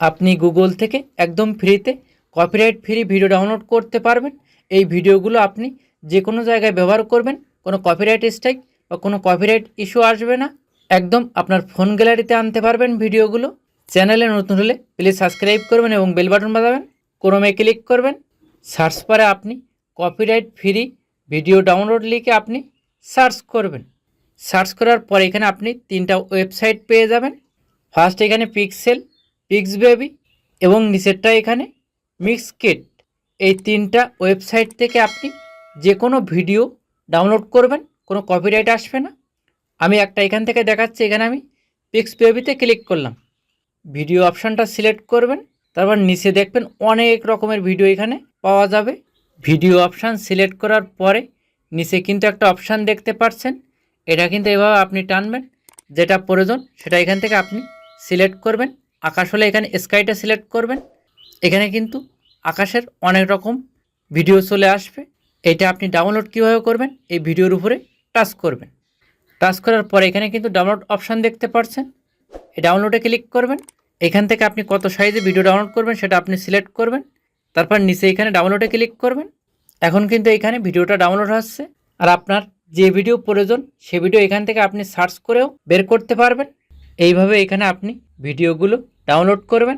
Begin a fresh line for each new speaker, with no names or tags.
আপনি গুগল থেকে একদম ফ্রিতে কপিরাইট ফ্রি ভিডিও ডাউনলোড করতে পারবেন। এই ভিডিওগুলো আপনি যে কোনো জায়গায় ব্যবহার করবেন, কোনো কপিরাইট স্ট্রাইক বা কোনো কপিরাইট ইস্যু আসবে না। একদম আপনার ফোন গ্যালারিতে আনতে পারবেন ভিডিওগুলো চ্যানেলে নতুন হলে প্লিজ সাবস্ক্রাইব করবেন এবং বেল বাটন বাজাবেন। ক্রমে ক্লিক করবেন। সার্চ বারে আপনি কপিরাইট ফ্রি ভিডিও ডাউনলোড লিখে আপনি সার্চ করবেন। সার্চ করার পর এখানে আপনি তিনটা ওয়েবসাইট পেয়ে যাবেন। ফার্স্ট এখানে পিক্সেল পিক্স বেবি এবং নিচেরটা এখানে মিক্স কিট এই তিনটা ওয়েবসাইট থেকে আপনি যে কোনো ভিডিও ডাউনলোড করবেন, কোনো কপিরাইট আসবে না। আমি একটা এখান থেকে দেখাচ্ছি, এখানে আমি পিক্স বেবিতে ক্লিক করলাম। ভিডিও অপশানটা সিলেক্ট করবেন, তারপর নিচে দেখবেন অনেক রকমের ভিডিও এখানে পাওয়া যাবে। ভিডিও অপশান সিলেক্ট করার পরে নিচে কিন্তু একটা অপশান দেখতে পাচ্ছেন। এটা কিন্তু এভাবে আপনি টানবেন, যেটা প্রয়োজন সেটা এখান থেকে আপনি সিলেক্ট করবেন। আকাশ হলে এখানে স্কাইটা সিলেক্ট করবেন। এখানে কিন্তু আকাশের অনেক রকম ভিডিও চলে আসবে। এটা আপনি ডাউনলোড কীভাবে করবেন, এই ভিডিওর উপরে টাচ করবেন। টাচ করার পরে এখানে কিন্তু ডাউনলোড অপশান দেখতে পাচ্ছেন এই ডাউনলোডে ক্লিক করবেন। এখান থেকে আপনি কত সাইজে ভিডিও ডাউনলোড করবেন সেটা আপনি সিলেক্ট করবেন। তারপর নিচে এখানে ডাউনলোডে ক্লিক করবেন। এখন কিন্তু এখানে ভিডিওটা ডাউনলোড হচ্ছে আর আপনার যে ভিডিও প্রয়োজন, সে ভিডিও এখান থেকে আপনি সার্চ করেও বের করতে পারবেন। এইভাবে এখানে আপনি ভিডিওগুলো ডাউনলোড করবেন।